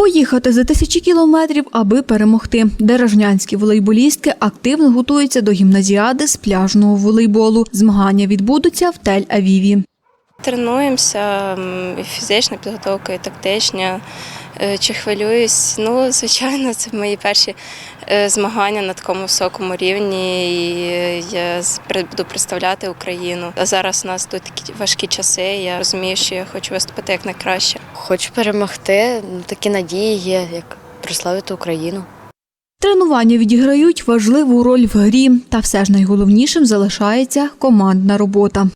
Поїхати за тисячі кілометрів, аби перемогти. Дережнянські волейболістки активно готуються до гімназіади з пляжного волейболу. Змагання відбудуться в Тель-Авіві. Тренуємося, і фізична підготовка, і тактична. Е, Чи хвилююсь? Ну, звичайно, це мої перші е, змагання на такому високому рівні. І е, я буду представляти Україну. А зараз у нас тут такі важкі часи. Я розумію, що я хочу виступити як найкраще. Хочу перемогти. Ну, Такі надії є, як прославити Україну. Тренування відіграють важливу роль в грі, та все ж найголовнішим залишається командна робота.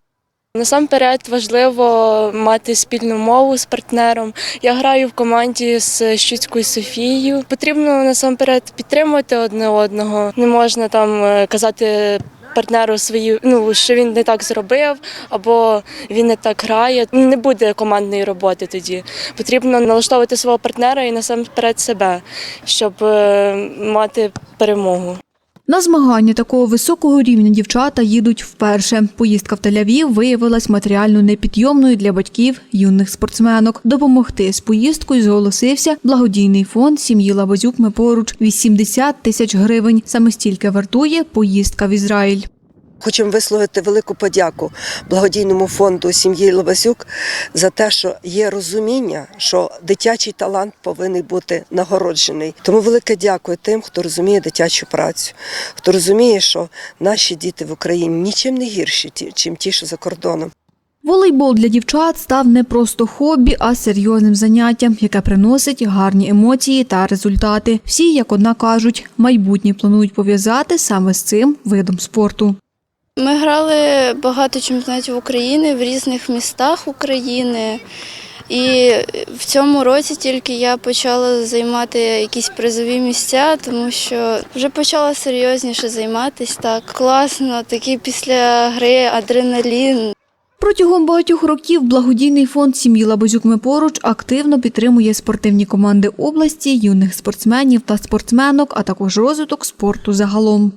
Насамперед важливо мати спільну мову з партнером. Я граю в команді з Щуцькою Софією. Потрібно насамперед підтримувати одне одного. Не можна там е, казати партнеру свої, ну що він не так зробив, або він не так грає. Не буде командної роботи тоді. Потрібно налаштовувати свого партнера і насамперед себе, щоб е, мати перемогу. На змагання такого високого рівня дівчата їдуть вперше. Поїздка в Тель-Авів виявилась матеріально непідйомною для батьків юних спортсменок. Допомогти з поїздкою зголосився благодійний фонд сім'ї Лабазюк Ми поруч 80 тисяч гривень. Саме стільки вартує поїздка в Ізраїль. Хочемо висловити велику подяку благодійному фонду сім'ї Лобазюк за те, що є розуміння, що дитячий талант повинен бути нагороджений. Тому велике дякую тим, хто розуміє дитячу працю, хто розуміє, що наші діти в Україні нічим не гірші, чим ті, що за кордоном. Волейбол для дівчат став не просто хобі, а серйозним заняттям, яке приносить гарні емоції та результати. Всі, як одна кажуть, майбутнє планують пов'язати саме з цим видом спорту. Ми грали багато чемпіонатів України в різних містах України. І в цьому році тільки я почала займати якісь призові місця, тому що вже почала серйозніше займатися. Так класно, такий після гри адреналін. Протягом багатьох років благодійний фонд сім'ї Лабазюк поруч активно підтримує спортивні команди області, юних спортсменів та спортсменок, а також розвиток спорту загалом.